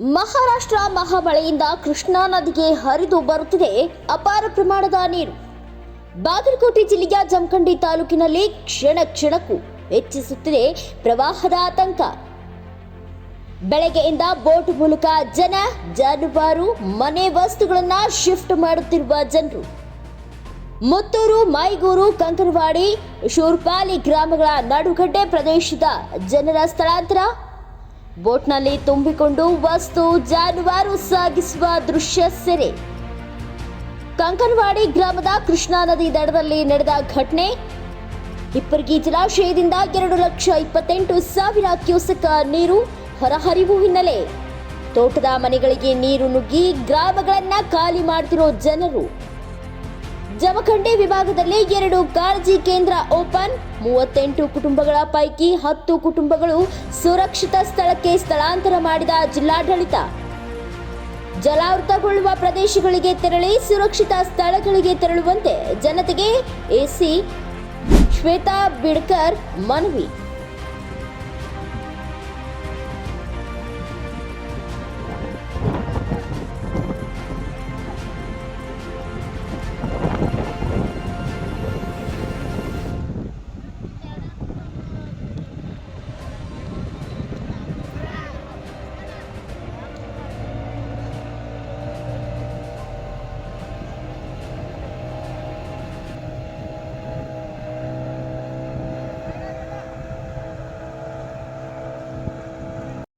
ಮಹಾರಾಷ್ಟ್ರ ಮಹಾಮಳೆಯಿಂದ ಕೃಷ್ಣಾ ನದಿಗೆ ಹರಿದು ಬರುತ್ತಿದೆ ಅಪಾರ ಪ್ರಮಾಣದ ನೀರು. ಬಾಗಲಕೋಟೆ ಜಿಲ್ಲೆಯ ಜಮಖಂಡಿ ತಾಲೂಕಿನಲ್ಲಿ ಕ್ಷಣ ಕ್ಷಣಕ್ಕೂ ಹೆಚ್ಚಿಸುತ್ತಿದೆ ಪ್ರವಾಹದ ಆತಂಕ. ಬೆಳಗ್ಗೆಯಿಂದ ಬೋಟ್ ಮೂಲಕ ಜನ, ಜಾನುವಾರು, ಮನೆ ವಸ್ತುಗಳನ್ನ ಶಿಫ್ಟ್ ಮಾಡುತ್ತಿರುವ ಜನರು. ಮುತ್ತೂರು, ಮೈಗೂರು, ಕಂಕನವಾಡಿ, ಶೂರ್ಪಾಲಿ ಗ್ರಾಮಗಳ ನಡುಗಡ್ಡೆ ಪ್ರದೇಶದ ಜನರ ಸ್ಥಳಾಂತರ. ಬೋಟ್ನಲ್ಲಿ ತುಂಬಿಕೊಂಡು ವಸ್ತು ಜಾನುವಾರು ಸಾಗಿಸುವ ದೃಶ್ಯ ಸೆರೆ. ಕಂಕನವಾಡಿ ಗ್ರಾಮದ ಕೃಷ್ಣಾ ನದಿ ದಡದಲ್ಲಿ ನಡೆದ ಘಟನೆ. ಹಿಪ್ಪರಗಿ ಜಲಾಶಯದಿಂದ ಎರಡು ಲಕ್ಷ ಇಪ್ಪತ್ತೆಂಟು ಸಾವಿರ ಕ್ಯೂಸೆಕ್ ನೀರು ಹೊರಹರಿವು ಹಿನ್ನೆಲೆ. ತೋಟದ ಮನೆಗಳಿಗೆ ನೀರು ನುಗ್ಗಿ ಗ್ರಾಮಗಳನ್ನ ಖಾಲಿ ಮಾಡ್ತಿರೋ ಜನರು. ಜಮಖಂಡಿ ವಿಭಾಗದಲ್ಲಿ ಎರಡು ಕಾಳಜಿ ಕೇಂದ್ರ ಓಪನ್. ಮೂವತ್ತೆಂಟು ಕುಟುಂಬಗಳ ಪೈಕಿ ಹತ್ತು ಕುಟುಂಬಗಳು ಸುರಕ್ಷಿತ ಸ್ಥಳಕ್ಕೆ ಸ್ಥಳಾಂತರ ಮಾಡಿದ ಜಿಲ್ಲಾಡಳಿತ. ಜಲಾವೃತಗೊಳ್ಳುವ ಪ್ರದೇಶಗಳಿಗೆ ತೆರಳಿ ಸುರಕ್ಷಿತ ಸ್ಥಳಗಳಿಗೆ ತೆರಳುವಂತೆ ಜನತೆಗೆ ಎಸಿ ಶ್ವೇತಾ ಬಿಡ್ಕರ್ ಮನವಿ.